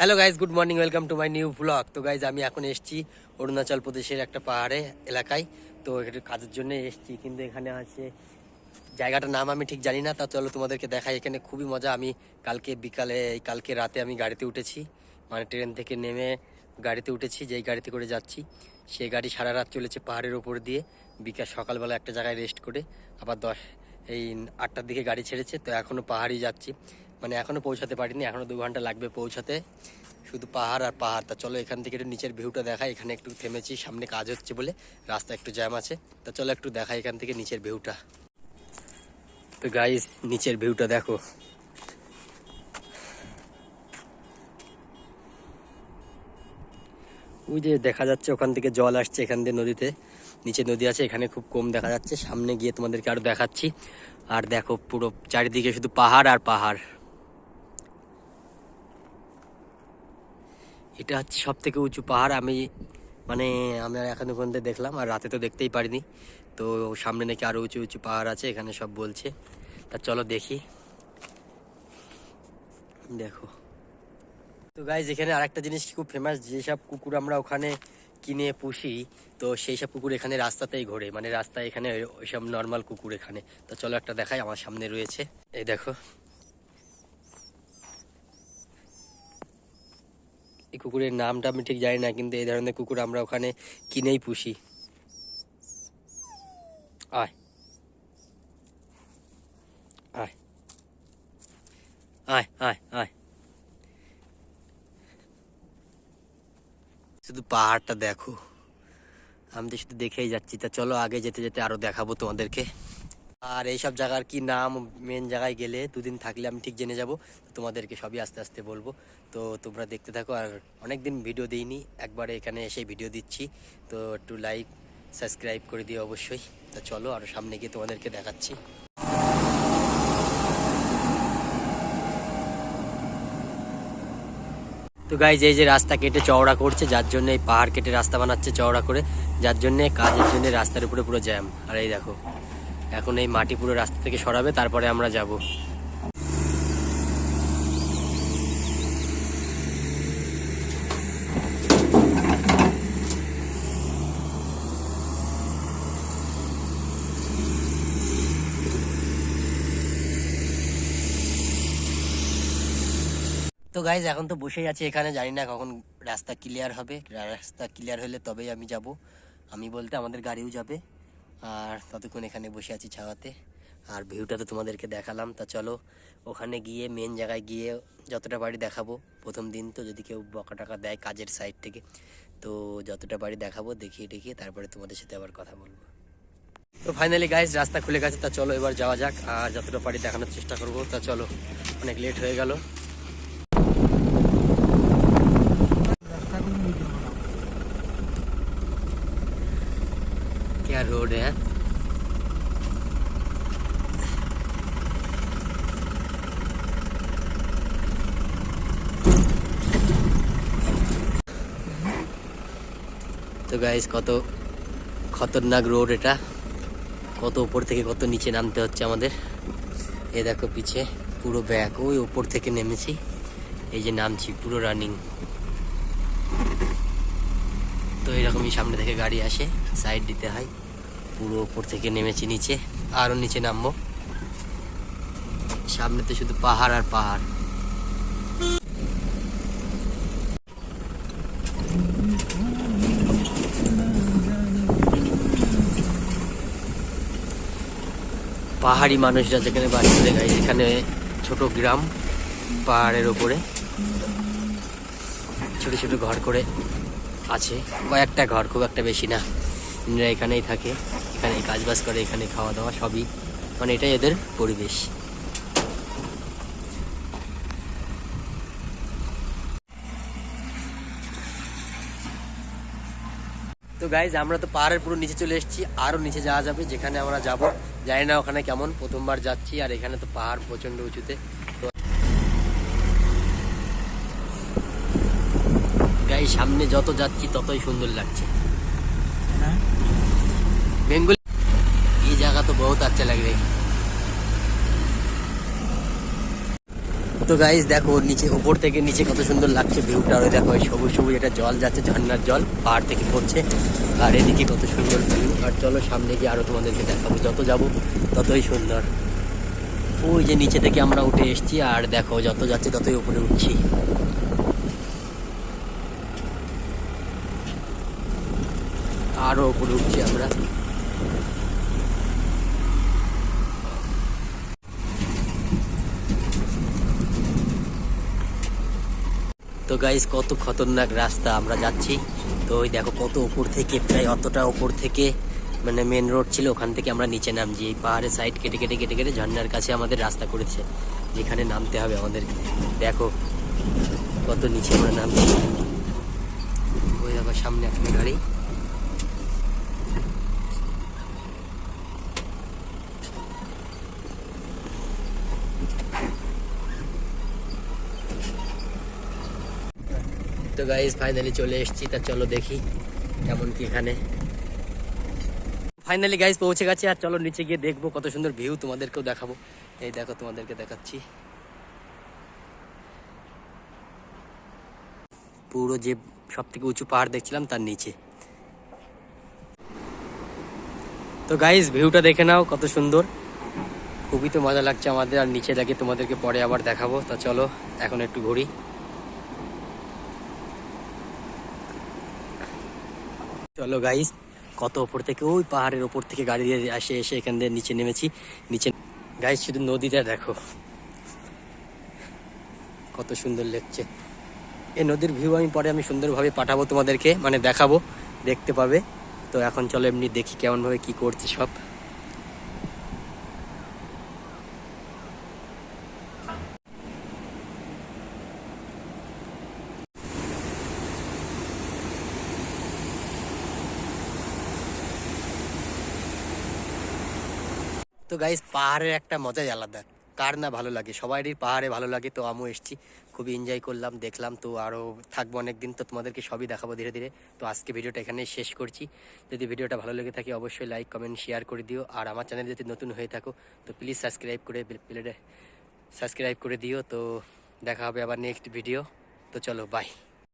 Hello guys good morning welcome to my new blog তো guys আমি এখন এসেছি অরুণাচল প্রদেশের একটা পাহাড়ে এলাকায়। তো একটু কাজের জন্য এসেছি, কিন্তু এখানে আছে জায়গাটার নাম আমি ঠিক জানি না। তা, চলো তোমাদেরকে দেখাই। এখানে খুবই মজা। আমি কালকে বিকালে কালকে রাতে আমি গাড়িতে উঠেছি। মানে ট্রেন থেকে নেমে গাড়িতে উঠেছি, যেই গাড়িতে করে যাচ্ছি। সেই গাড়ি সারা রাত চলেছে পাহাড়ের ওপর দিয়ে। বিকাল, সকালবেলা একটা জায়গায় রেস্ট করে আবার দশ, এই আটটার দিকে গাড়ি ছেড়েছে। তো এখনও পাহাড়ই যাচ্ছি। মানে এখনও পৌঁছাতে পারিনি এখনও দু ঘণ্টা লাগবে পৌঁছাতে। শুধু পাহাড় আর পাহাড়, তা চলো এখান থেকে একটু নিচের ভিউটা দেখাই, এখানে একটু থেমেছি, সামনে কাজ হচ্ছে বলে, রাস্তা একটু জ্যাম আছে। তা চলো একটু দেখাই এখান থেকে নিচের ভিউটা তো গাইস নিচের ভিউটা দেখো। ওই যে দেখা যাচ্ছে ওখান থেকে জল আসছে এখান দিয়ে নদীতে। নিচে নদী আছে, এখানে খুব কম দেখা যাচ্ছে। সামনে গিয়ে তোমাদেরকে আরও দেখাচ্ছি। আর দেখো পুরো চারিদিকে শুধু পাহাড় আর পাহাড়। এটা হচ্ছে সব থেকে উঁচু পাহাড়। আমি মানে আমরা এখনও পর্যন্ত দেখলাম, আর রাতে তো দেখতেই পারিনি। তো সামনে নাকি আরও উঁচু উঁচু পাহাড় আছে, এখানে সব বলছে। তা চলো দেখি। দেখো। তো গাইজ এখানে আরেকটা জিনিস খুব ফেমাস যেসব কুকুর আমরা ওখানে কিনে পুষি, তো সেই সব কুকুর এখানে রাস্তাতেই ঘোরে। মানে রাস্তায় এখানে ওইসব নর্মাল কুকুর এখানে। তো চলো একটা দেখাই, আমার সামনে রয়েছে। এই দেখো। এই কুকুরের নামটা আমি ঠিক জানি না, কিন্তু এই ধরনের কুকুর আমরা ওখানে কিনেই পুষি। আয়। আয়। আয় আয় আয়। শুধু পাহাড়টা দেখো। আমি তো শুধু দেখেই যাচ্ছি। তা চলো আগে যেতে যেতে আরও দেখাবো তোমাদেরকে। আর এইসব জায়গার কি নাম মেন জায়গায় গেলে দুদিন থাকলে আমি ঠিক জেনে যাব। তোমাদেরকে সবই আস্তে আস্তে বলব। তো তোমরা দেখতে থাকো আর অনেক দিন ভিডিও দিইনি, একবারে এখানে এসে ভিডিও দিচ্ছি। তো একটু লাইক সাবস্ক্রাইব করে দিও অবশ্যই। তা চলো আর সামনে গিয়ে তোমাদেরকে দেখাচ্ছি। তো গাইজ এই যে রাস্তা কেটে চওড়া করছে, যার জন্য এই পাহাড় কেটে রাস্তা বানাচ্ছে চওড়া করে, যার জন্য কাজের জন্য রাস্তার উপরে পুরো জ্যাম আর এই দেখো এখন এই মাটি পুরো রাস্তা থেকে সরাবে, তারপরে আমরা যাব। তো গাইজ এখন তো বসেই আছি এখানে, জানি না কখন রাস্তা ক্লিয়ার হবে। রাস্তা ক্লিয়ার হলে তবেই আমি যাব। আমি বলতে আমাদের গাড়িও যাবে। আর ততক্ষণ এখানে বসে আছি ছাওয়াতে। আর ভিউটা তো তোমাদেরকে দেখালাম, তা চলো ওখানে গিয়ে মেন জায়গায় গিয়ে যতটা বাড়ি দেখাবো। প্রথম দিন তো যদি কেউ বকা টাকা দেয় কাজের সাইড থেকে, তো যতটা বাড়ি দেখাবো, দেখিয়ে দেখিয়ে তারপরে তোমাদের সাথে আবার কথা বলব। তো ফাইনালি গাইজ রাস্তা খুলে গেছে, তা চলো এবার যাওয়া যাক। আর যতটা বাড়ি দেখানোর চেষ্টা করব, তা চলো, অনেক লেট হয়ে গেল। क्या रोड है তো গাইস কত খতরনাক রোড এটা কত উপর থেকে কত নিচে নামতে হচ্ছে আমাদের এ দেখো পিছে পুরো ব্যাগ ওই উপর থেকে নেমেছি এই যে নামছি পুরো রানিং তো এরকমই সামনে থেকে গাড়ি আসে সাইড দিতে হয় পুরো উপর থেকে নেমেছি নিচে আরও নিচে নামবো। সামনে তো শুধু পাহাড় আর পাহাড়। পাহাড়ি মানুষরা যেখানে বাস করে গাই এখানে ছোট গ্রাম, পাহাড়ের ওপরে। ছোট ছোট ঘর করে আছে। কয়েকটা ঘর, খুব একটা বেশি না। এরা এখানেই থাকে, এখানে কাজ বাজ করে, এখানে খাওয়া দাওয়া সবই। মানে এটাই এদের পরিবেশ। তো গাইজ আমরা তো পাহাড়ের পুরো নিচে চলে এসেছি আরও নিচে যাওয়া যাবে, যেখানে আমরা যাব। জানি না ওখানে কেমন, প্রথমবার যাচ্ছি, আর এখানে তো পাহাড় প্রচণ্ড উঁচুতে। গাই সামনে যত যাচ্ছি, ততই সুন্দর লাগছে। বেঙ্গলি ये जगह तो बहुत अच्छा लग रही है তো গাইস দেখো নিচে উপর থেকে নিচে কত সুন্দর লাগছে ভিউটা আর ওই দেখো ওই সবুজ সবুজ এটা জল যাচ্ছে ঝর্ণার জল পাহাড় থেকে পড়ছে আর এদিকে কত সুন্দর ভিউ আর চলো সামনে গিয়ে আরো তোমাদেরকে দেখাবো যত যাব ততই সুন্দর ওই যে নিচে থেকে আমরা উঠে এসেছি আর দেখো যত যাচ্ছে ততই উপরে উঠছি আরো উপরে উঠছি আমরা তো গাইজ কত খতরনাক রাস্তা আমরা যাচ্ছি। তো ওই দেখো কত উপর থেকে, প্রায় অতটা উপর থেকে মানে মেন রোড ছিল, ওখান থেকে আমরা নিচে নামছি। এই পাহাড়ের সাইড কেটে কেটে কেটে কেটে ঝর্নার কাছে আমাদের রাস্তা করেছে, যেখানে নামতে হবে আমাদের দেখো, কত নিচে আমরা নামছি। ওই দেখো সামনে একটা গাড়ি। তো গাইজ ফাইনালি চলে এসেছি, তা চলো দেখি কেমন কি এখানে। ফাইনালি গাইজ পৌঁছে গেছে, আর চলো নিচে গিয়ে দেখব কত সুন্দর ভিউ তোমাদেরকেও দেখাবো। এই দেখো তোমাদেরকে দেখাচ্ছি। পুরো যে সব থেকে উঁচু পাহাড় দেখছিলাম, তার নিচে। তো গাইজ ভিউটা দেখে নাও কত সুন্দর। খুবই তো মজা লাগছে আমাদের, আর নিচে লাগে তোমাদেরকে পরে আবার দেখাবো। তা চলো, এখন একটু ঘুরি। চলো গাইস কত ওপর থেকে, ওই পাহাড়ের ওপর থেকে গাড়ি দিয়ে আসে, এসে এখান দিয়ে নিচে নেমেছি, নিচে গাইস শুধু নদীটা দেখো। কত সুন্দর লেগছে। এই নদীর ভিউ আমি পরে আমি সুন্দরভাবে পাঠাবো তোমাদেরকে মানে দেখাবো, দেখতে পাবে। তো এখন চলো এমনি দেখি কেমনভাবে কি করছে সব। তো গাইস পাহাড়ের একটা মজাই আলাদা। কার না ভালো লাগে? সবারই পাহাড়ে ভালো লাগে, তো আমিও এসেছি। খুবই এনজয় করলাম, দেখলাম তো আরও থাকব অনেক দিন তো তোমাদেরকে সবই দেখাবো ধীরে ধীরে। তো আজকে ভিডিওটা এখানেই শেষ করছি। যদি ভিডিওটা ভালো লেগে থাকে, অবশ্যই লাইক কমেন্ট শেয়ার করে দিও। আর আমার চ্যানেল যদি নতুন হয়ে থাকো, তো প্লিজ সাবস্ক্রাইব করে প্লেটে সাবস্ক্রাইব করে দিও। তো দেখা হবে আবার নেক্সট ভিডিও তো চলো বাই